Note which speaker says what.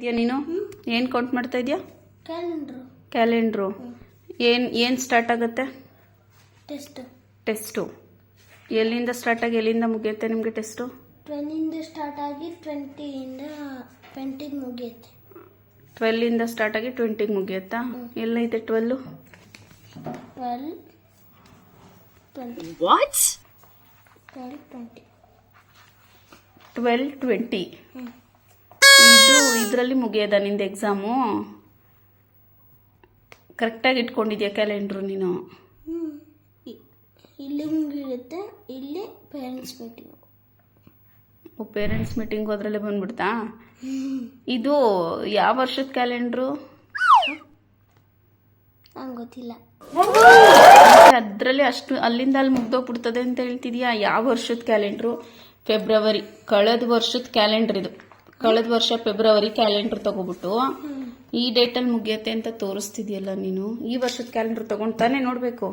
Speaker 1: ಇದೆಯಾ ನೀನು? ಏನು ಕೌಂಟ್ ಮಾಡ್ತಾ ಇದೆಯಾ?
Speaker 2: ಕ್ಯಾಲೆಂಡ್ರು
Speaker 1: ಕ್ಯಾಲೆಂಡ್ರು ಏನು ಏನು ಸ್ಟಾರ್ಟ್ ಆಗುತ್ತೆ?
Speaker 2: ಟೆಸ್ಟ್
Speaker 1: ಟೆಸ್ಟು ಎಲ್ಲಿಂದ ಸ್ಟಾರ್ಟ್ ಆಗಿ ಎಲ್ಲಿಂದ ಮುಗಿಯುತ್ತೆ ನಿಮಗೆ ಟೆಸ್ಟು
Speaker 2: ಟ್ವೆಲ್ಲಿಂದ ಸ್ಟಾರ್ಟ್ ಆಗಿ ಟ್ವೆಂಟಿಯಿಂದ ಟ್ವೆಂಟಿಗೆ ಮುಗಿಯುತ್ತೆ.
Speaker 1: ಟ್ವೆಲ್ಲಿಂದ ಸ್ಟಾರ್ಟ್ ಆಗಿ ಟ್ವೆಂಟಿಗೆ ಮುಗಿಯುತ್ತಾ? ಎಲ್ಲೈತೆ ಇದೆ
Speaker 2: twelve
Speaker 3: What?
Speaker 2: Twelve twenty
Speaker 1: twelve twenty ಇದರಲ್ಲಿ ಮುಗಿಯೋದ ನಿಂದು ಎಕ್ಸಾಮು ಕರೆಕ್ಟಾಗಿ ಇಟ್ಕೊಂಡಿದ್ಯಾ ಕ್ಯಾಲೆಂಡ್ರು ನೀನು?
Speaker 2: ಇಲ್ಲಿ ಮುಗಿಯುತ್ತೆ ಇಲ್ಲಿ ಪೇರೆಂಟ್ಸ್ ಮೀಟಿಂಗು
Speaker 1: ಪೇರೆಂಟ್ಸ್ ಮೀಟಿಂಗ್ ಹೋದ್ರಲ್ಲೇ ಬಂದ್ಬಿಡ್ತಾ? ಇದು ಯಾವ ವರ್ಷದ ಕ್ಯಾಲೆಂಡ್ರು
Speaker 2: ನಂಗೆ ಗೊತ್ತಿಲ್ಲ.
Speaker 1: ಅದರಲ್ಲಿ ಅಷ್ಟು ಅಲ್ಲಿಂದ ಅಲ್ಲಿ ಮುಗ್ದೋಗ್ಬಿಡ್ತದೆ ಅಂತ ಹೇಳ್ತಿದ್ಯಾ? ಯಾವ ವರ್ಷದ ಕ್ಯಾಲೆಂಡ್ರು ಫೆಬ್ರವರಿ ಕಳೆದ ವರ್ಷದ ಕ್ಯಾಲೆಂಡರ್ ಇದು. ಕಳೆದ ವರ್ಷ ಫೆಬ್ರವರಿ ಕ್ಯಾಲೆಂಡರ್ ತಗೋಬಿಟ್ಟು ಈ ಡೇಟಲ್ಲಿ ಮುಗಿಯತ್ತೆ ಅಂತ ತೋರಿಸ್ತಿದ್ಯಲ್ಲ ನೀನು? ಈ ವರ್ಷದ ಕ್ಯಾಲೆಂಡರ್ ತಗೊಂಡು ತಾನೇ ನೋಡಬೇಕು.